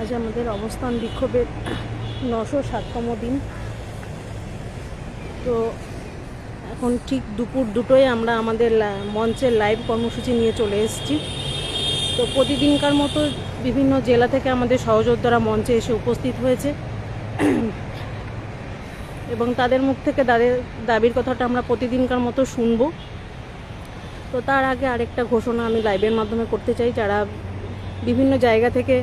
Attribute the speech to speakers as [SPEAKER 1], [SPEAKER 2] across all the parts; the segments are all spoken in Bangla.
[SPEAKER 1] আজ আমাদের অবস্থান বিক্ষোভের নশো সাততম দিন। তো এখন ঠিক দুপুর দুটোয় আমরা আমাদের মঞ্চের লাইভ কর্মসূচি নিয়ে চলে এসেছি। তো প্রতিদিনকার মতো বিভিন্ন জেলা থেকে আমাদের সহযোদ্ধারা মঞ্চে এসে উপস্থিত হয়েছে। এবং তাদের মুখ থেকে তাদের দাবির কথাটা আমরা প্রতিদিনকার মতো শুনব। তো তার আগে আরেকটা ঘোষণা আমি লাইভের মাধ্যমে করতে চাই। যারা বিভিন্ন জায়গা থেকে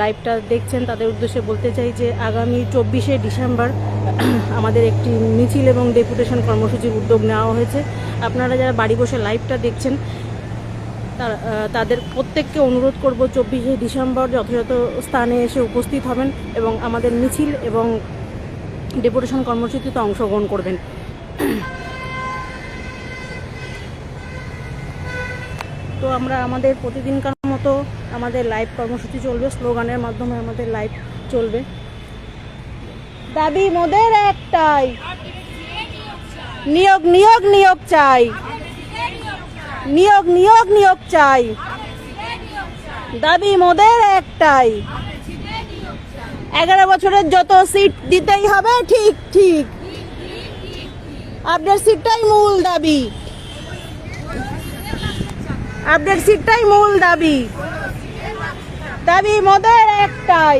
[SPEAKER 1] লাইভটা দেখছেন, তাদের উদ্দেশ্যে বলতে চাই যে আগামী চব্বিশে ডিসেম্বর আমাদের একটি মিছিল এবং ডেপুটেশন কর্মসূচির উদ্যোগ নেওয়া হয়েছে। আপনারা যারা বাড়ি বসে লাইভটা দেখছেন তাদের প্রত্যেককে অনুরোধ করব চব্বিশে ডিসেম্বর যথাযথ স্থানে এসে উপস্থিত হবেন এবং আমাদের মিছিল এবং ডেপুটেশন কর্মসূচিতে অংশগ্রহণ করবেন। তো আমরা আমাদের প্রতিদিনকার মতো আমাদের লাইভ কর্মসূচি চলবে, স্লোগানের মাধ্যমে আমাদের লাইভ চলবে। দাবি মোদের একটাই। নিয়োগ নিয়োগ নিয়োগ চাই। নিয়োগ নিয়োগ নিয়োগ চাই। দাবি মোদের একটাই। এগারো বছরের যত সিট দিতেই হবে, ঠিক ঠিক। আপনার সিটটাই মূল দাবি। আপডেট সিটটাই মূল দাবি। দাবি মোদের একটাই।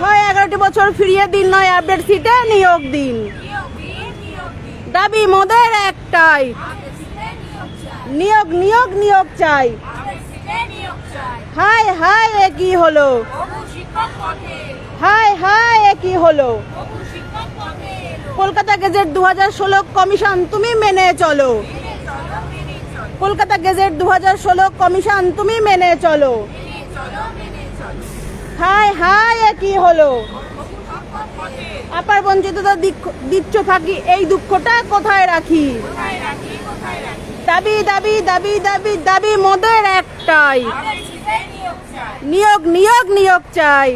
[SPEAKER 1] হয় এগারোটি বছর ফিরিয়ে দিন, নয় আপডেট সিটে নিয়োগ দিন। দাবি মোদের একটাই। নিয়োগ নিয়োগ নিয়োগ চাই। হাই হাই এ কি হলো? হাই হাই এ কি হলো? কলকাতা গেজেট দু হাজার ষোলো কমিশন, তুমি মেনে চলো। কলকাতা গেজেট দু হাজার ষোলো কমিশন, তুমি মেনে চলো। হায় হায় কি হলো? আপার বঞ্চিততা দিচ্ছ ফাঁকি। এই দুঃখটা কোথায় রাখি? দাবি দাবি দাবি দাবি দাবি মোদের একটাই। নিয়োগ নিয়োগ নিয়োগ চাই।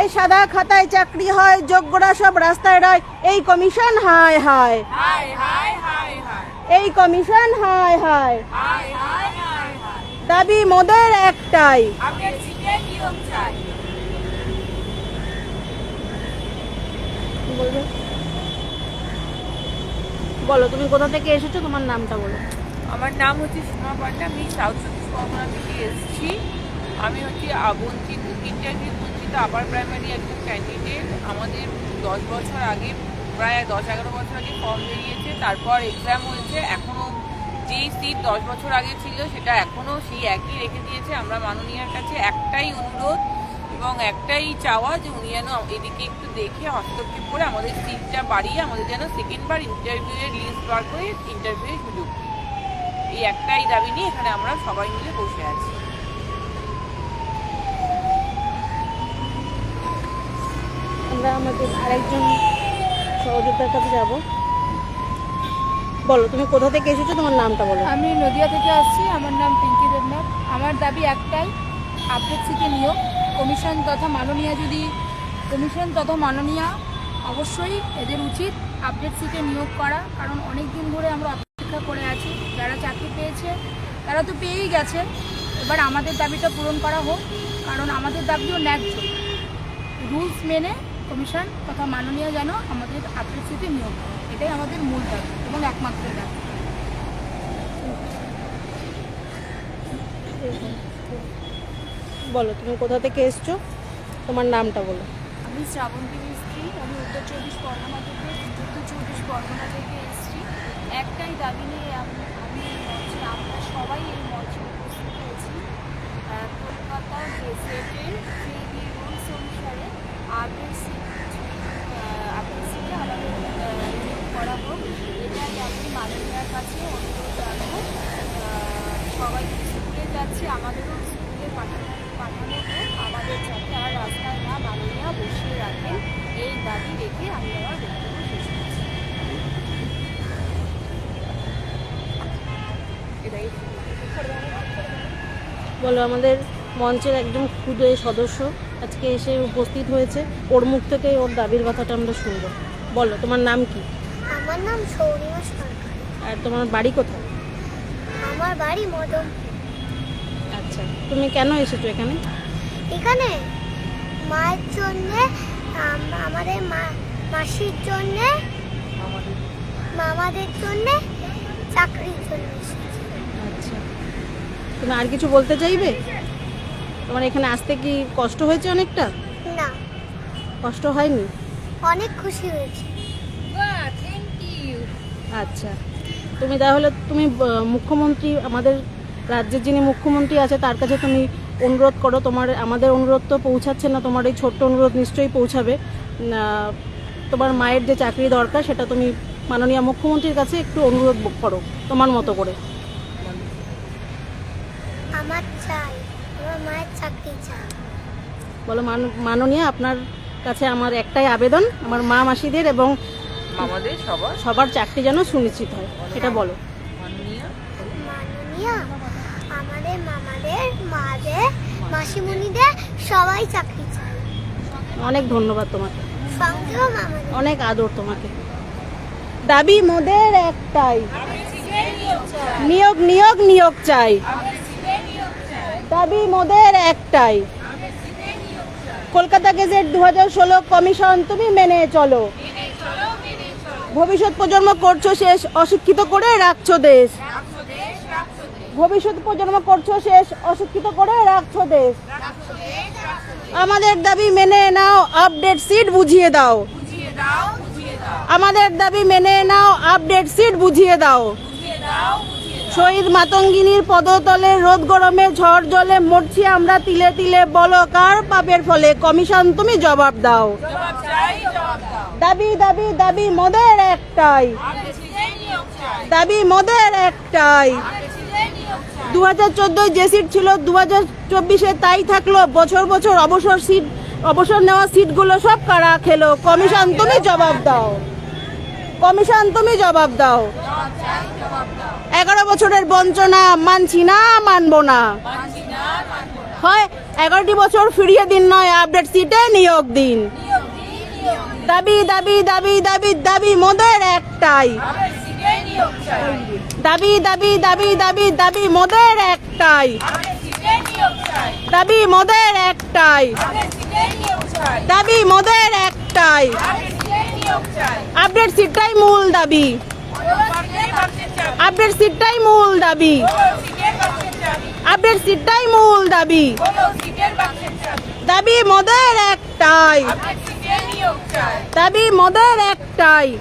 [SPEAKER 1] এই সাদা খাতায় চাকরি হয়, যোগ্যরা সব রাস্তায় রয়। এই কমিশন হায় হায় এই কমিশন হায় হায়। দাবি মোদের একটাই। বলো তুমি কোথা থেকে এসেছ? তোমার নামটা বলো।
[SPEAKER 2] আমার নাম হচ্ছে সীমা পান্ডা আমি সাউথ চব্বিশ পরগনা থেকে এসেছি। আমি হচ্ছে বঞ্চিত ইন্টারভিউ বঞ্চিত আপার প্রাইমারি একজন ক্যান্ডিডেট আমাদের দশ বছর আগে প্রায় দশ এগারো বছর আগে ফর্ম বেরিয়েছে, তারপর এক্সাম হয়েছে এখনও যেই সিট দশ বছর আগে ছিল সেটা এখনও সেই একই রেখে দিয়েছে। আমরা মাননীয়ার কাছে একটাই অনুরোধ এবং একটাই চাওয়া যে উনি যেন এদিকে একটু দেখে হস্তক্ষেপ করে আমাদের সিটটা বাড়িয়ে আমাদের যেন সেকেন্ডবার ইন্টারভিউয়ের লিস্ট বার করে ইন্টারভিউয়ে সুযোগ এই একটাই দাবি নিয়ে এখানে আমরা সবাই মিলে বসে আছি।
[SPEAKER 1] আমরা আমাদের আরেকজন সহযোদ্ধার কাছে যাব। বলো, তুমি কোথা থেকে এসেছ? তোমার নামটা বলো।
[SPEAKER 3] আমি নদিয়া থেকে আসছি, আমার নাম পিঙ্কি দেবনাথ। আমার দাবি একটাই আপডেট সিটে নিয়োগ কমিশন তথা মাননীয়া যদি, কমিশন তথা মাননীয়া অবশ্যই এদের উচিত আপডেট সিটে নিয়োগ করা। কারণ অনেক দিন ধরে আমরা অপেক্ষা করে আছি, যারা চাকরি পেয়েছে, তারা তো পেয়েই গেছে। এবার আমাদের দাবিটা পূরণ করা হোক, কারণ আমাদের দাবিও ন্যায্য। রুলস মেনে কমিশন তথা মাননীয় যেন আমাদের সিটে নিয়োগ এটাই আমাদের মূল দাবি এবং একমাত্র দাবি।
[SPEAKER 1] বলো তুমি কোথা থেকে এসছো? তোমার নামটা বলো।
[SPEAKER 3] আমি শ্রাবন্তী মিস্ত্রি আমি উত্তর চব্বিশ পরগনা থেকে উত্তর চব্বিশ পরগনা থেকে এসেছি। একটাই দাবি নিয়ে আমি আমরা সবাই এই মঞ্চে উপস্থিত হয়েছি আহ, কলকাতা গেজেটের যে রুলস অনুসারে আগের সিট আগের সিটে আমাদের আহ, নিয়োগ করা হোক এটাই আমি মাননীয়ার কাছে অনুরোধ রাখব আহ, সবাই স্কুলে যাচ্ছে আমাদেরও স্কুলে পাঠানো পাঠানো হোক। আমাদের যাতে আর রাস্তায় না মাননীয়া বসিয়ে রাখেন এই দাবি রেখে আমি আমার বক্তব্য শেষ করছি।
[SPEAKER 2] এটাই।
[SPEAKER 1] বলো আমাদের মঞ্চের একজন ক্ষুদে সদস্য আজকে এসে উপস্থিত হয়েছে। ওর মুখ থেকে ওর দাবির কথাটা আমরা শুনব। বলো তোমার নাম কি?
[SPEAKER 4] আমার নাম সৌরিমা সরকার।
[SPEAKER 1] আর তোমার বাড়ি কোথায়?
[SPEAKER 4] আমার বাড়ি মদম
[SPEAKER 1] আচ্ছা তুমি কেন এসেছ এখানে?
[SPEAKER 4] এখানে মায়ের জন্যে আম- আমাদের মা- মাসির জন্যে মামাদের জন্যে চাকরির জন্য এসেছি।
[SPEAKER 1] আচ্ছা। তুমি আর কিছু বলতে চাইবে? তোমার এখানে আসতে কি কষ্ট হয়েছে অনেকটা?
[SPEAKER 4] না।
[SPEAKER 1] কষ্ট হয়নি?
[SPEAKER 4] অনেক খুশি হয়েছি।
[SPEAKER 1] আচ্ছা। তুমি তাহলে তুমি মুখ্যমন্ত্রী আমাদের রাজ্যের যিনি মুখ্যমন্ত্রী আছে তার কাছে তুমি অনুরোধ করো তোমার আমাদের অনুরোধ তো পৌঁছাচ্ছে না তোমার এই ছোট্ট অনুরোধ নিশ্চয়ই পৌঁছাবে। তোমার মায়ের যে চাকরি দরকার সেটা তুমি মাননীয় মুখ্যমন্ত্রীর কাছে একটু অনুরোধ করো তোমার মতো করে।
[SPEAKER 4] আমার চাই আমার মায়ের চাকরি চাই।
[SPEAKER 1] বলো মান- মাননীয় আপনার কাছে আমার একটাই আবেদন আমার মা মাসিদের এবং
[SPEAKER 2] আমাদের সবার?
[SPEAKER 1] সবার চাকরি যেন সুনিশ্চিত হয় সেটা বলো।
[SPEAKER 2] মাননীয়?
[SPEAKER 4] মাননীয় আমাদের মামাদের মাদের মাসিমণিদের সবাই চাকরি চাই।
[SPEAKER 1] অনেক ধন্যবাদ তোমাকে। অনেক আদর তোমাকে। দাবি মোদের একটাই। নিয়োগ নিয়োগ নিয়োগ চাই। দাবি মোদের একটাই। কলকাতা গেজেট দু হাজার ষোলো কমিশন তুমি মেনে চলো। ভবিষ্যৎ প্রজন্ম করছ শেষ অশিক্ষিত করে রাখছো দেশ। ভবিষ্যৎ প্রজন্ম করছ শেষ অশিক্ষিত করে রাখছো দেশ। আমাদের দাবি মেনে নাও আপডেট সিট বুঝিয়ে দাও। আমাদের দাবি মেনে নাও আপডেট সিট বুঝিয়ে দাও। শহীদ মাতঙ্গিনীর পদতলে রোদ গরমে ঝড় জলে মরছি আমরা তিলে তিলে। বলো, কার পাপের ফলে? কমিশন, তুমি জবাব দাও। দাবি দাবি দাবি মোদের একটাই। দাবি মোদের একটাই। দু হাজার চোদ্দোয় যে সিট ছিল দু হাজার চব্বিশে তাই থাকল। বছর বছর অবসর সিট, অবসর নেওয়া সিটগুলো সব কারা খেলো? কমিশন, তুমি জবাব দাও। কমিশন, তুমি জবাব দাও। এগারো বছরের বঞ্চনা মানছি না, মানবো না। হয় এগারোটি বছর ফিরিয়ে দিন নয় আপডেট সিটে নিয়োগ দিন। দাবি দাবি দাবি দাবি দাবি মোদের একটাই। দাবি দাবি দাবি দাবি দাবি মোদের একটাই। দাবি মোদের একটাই। দাবি মোদের একটাই। আপডেট সিটটাই মূল দাবি। আপডেট সিটটাই মূল দাবি। আপনার সিটটাই মূল দাবি। দাবি মদের একটাই। দাবি মদের একটাই।